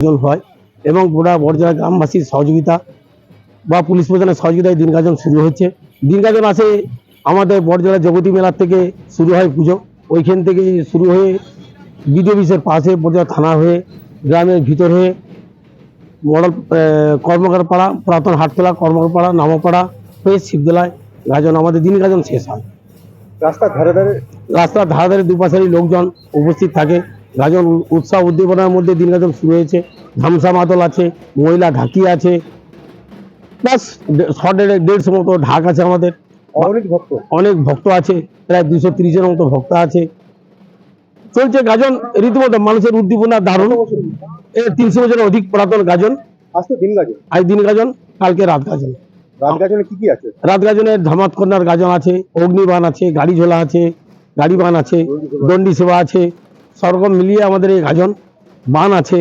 গাজন হয় এবং গোটা বড়জোড়া গ্রামবাসীর সহযোগিতা বা পুলিশ প্রধানের সহযোগিতায় দিন গাজন শুরু হচ্ছে দিন গাজন আসে আমাদের বড়জোড়া জগতী মেলার থেকে শুরু হয় পুজো। ওইখান থেকে শুরু হয়ে বিডিও অফিসের পাশে বড়জোড়া থানা হয়ে গ্রামের ভিতর হয়ে মডেল কর্মকার পাড়া পুরাতন হাটতলা কর্মকার পাড়া নামাপাড়া হয়ে শিবদোলায় গাজন আমাদের দিন গাজন শেষ হয়। রাস্তার ধারে ধারে? রাস্তার ধারে ধারে দুপাশেরই লোকজন উপস্থিত থাকে। গাজন উৎসাহ উদ্দীপনার মধ্যে দিন গাজন শুরু হয়েছে। ধামসা মাদল আছে মহিলা ঢাকি আছে। প্লাস শর্টের দেড়শো মতো ঢাক আছে আমাদের। অনেক ভক্ত। অনেক ভক্ত আছে প্রায় দুশো তিরিশের মতো ভক্ত আছে। চলছে গাজন রীতিমতো মানুষের উদ্দীপনা দারুণ। এ তিনশো বছরের অধিক পুরাতন গাজন। আজ দিন লাগে আজ দিন গাজন কালকে রাত গাজন। রাত গাজনে কি কি আছে? রাত গাজনের ধামাত কন্যার গাজন আছে অগ্নিবান আছে গাড়ি ঝোলা আছে গাড়ি বান আছে দণ্ডি সেবা আছে। সরগম মিলিয়ে আমাদের এই গাজন বান আছে।